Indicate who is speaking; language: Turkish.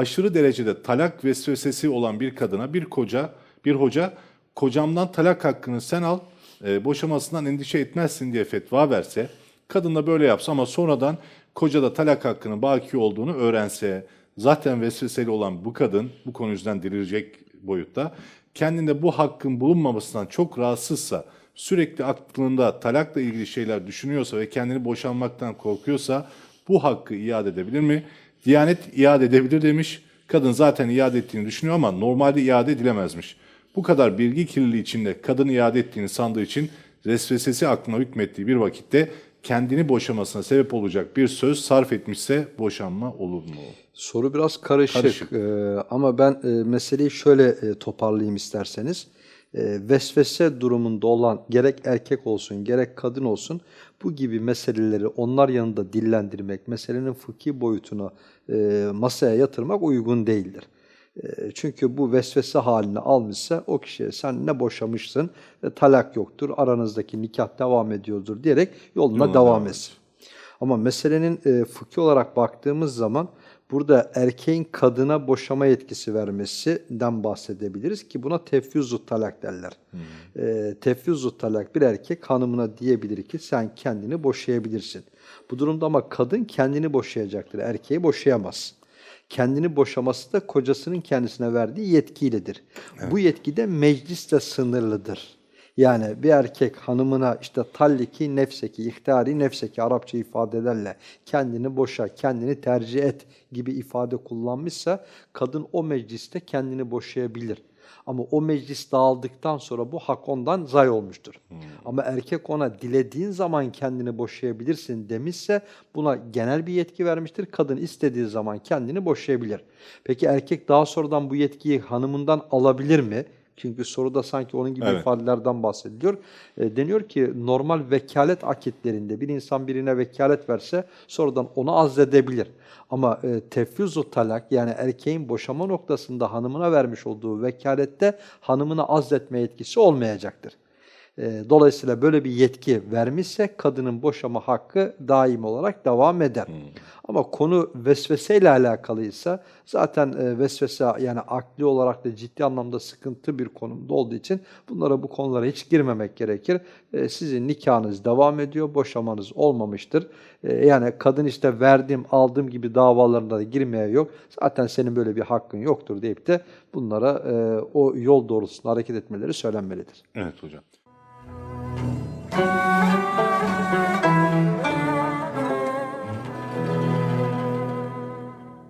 Speaker 1: aşırı derecede talak vesvesesi olan bir kadına bir koca, bir hoca kocamdan talak hakkını sen al, e, boşamasından endişe etmezsin diye fetva verse, kadın da böyle yapsa ama sonradan koca da talak hakkının baki olduğunu öğrense, zaten vesveseli olan bu kadın bu konu yüzünden delirecek boyutta, kendinde bu hakkın bulunmamasından çok rahatsızsa, sürekli aklında talakla ilgili şeyler düşünüyorsa ve kendini boşanmaktan korkuyorsa bu hakkı iade edebilir mi? Diyanet iade edebilir demiş. Kadın zaten iade ettiğini düşünüyor ama normalde iade edilemezmiş. Bu kadar bilgi kirliliği içinde kadın iade ettiğini sandığı için vesvesesi aklına hükmettiği bir vakitte kendini boşamasına sebep olacak bir söz sarf etmişse boşanma olur mu?
Speaker 2: Soru biraz karışık,
Speaker 1: Karışık.
Speaker 2: Ee, ama ben e, meseleyi şöyle e, toparlayayım isterseniz. E, vesvese durumunda olan gerek erkek olsun gerek kadın olsun bu gibi meseleleri onlar yanında dillendirmek, meselenin fıkhi boyutuna e, masaya yatırmak uygun değildir. E, Çünkü bu vesvese halini almışsa o kişiye sen ne boşamışsın, e, talak yoktur, aranızdaki nikah devam ediyordur diyerek yoluna devam
Speaker 1: devam
Speaker 2: etsin. Ama meselenin e, fıkhi olarak baktığımız zaman burada erkeğin kadına boşama yetkisi vermesinden bahsedebiliriz ki buna tefyüzü talak derler. E, tefyüzü talak bir erkek hanımına diyebilir ki sen kendini boşayabilirsin. Bu durumda ama kadın kendini boşayacaktır, erkeği boşayamaz. Kendini boşaması da kocasının kendisine verdiği yetkiyledir. Bu yetki de meclisle sınırlıdır. Yani bir erkek hanımına işte talliki nefseki, ihtiyari nefseki Arapça ifadelerle kendini boşa, kendini tercih et gibi ifade kullanmışsa kadın o mecliste kendini boşayabilir. Ama o meclis dağıldıktan sonra bu hak ondan zay olmuştur. Ama erkek ona dilediğin zaman kendini boşayabilirsin demişse buna genel bir yetki vermiştir. Kadın istediği zaman kendini boşayabilir. Peki erkek daha sonradan bu yetkiyi hanımından alabilir mi? Çünkü soruda sanki onun gibi
Speaker 1: Evet.
Speaker 2: ifadelerden bahsediliyor. E, deniyor ki normal vekalet akitlerinde bir insan birine vekalet verse sonradan onu azledebilir. Ama e, tefyüzü talak yani erkeğin boşama noktasında hanımına vermiş olduğu vekalette hanımına azletme yetkisi olmayacaktır. E, Dolayısıyla böyle bir yetki vermişse kadının boşama hakkı daim olarak devam eder. Ama konu vesveseyle alakalıysa zaten e, vesvese yani akli olarak da ciddi anlamda sıkıntı bir konumda olduğu için bunlara bu konulara hiç girmemek gerekir. E, Sizin nikahınız devam ediyor, boşamanız olmamıştır. E, Yani kadın işte verdim, aldım gibi davalarına da girmeye yok. Zaten senin böyle bir hakkın yoktur deyip de bunlara o yol doğrultusunda hareket etmeleri söylenmelidir.
Speaker 1: Evet hocam. Thank you.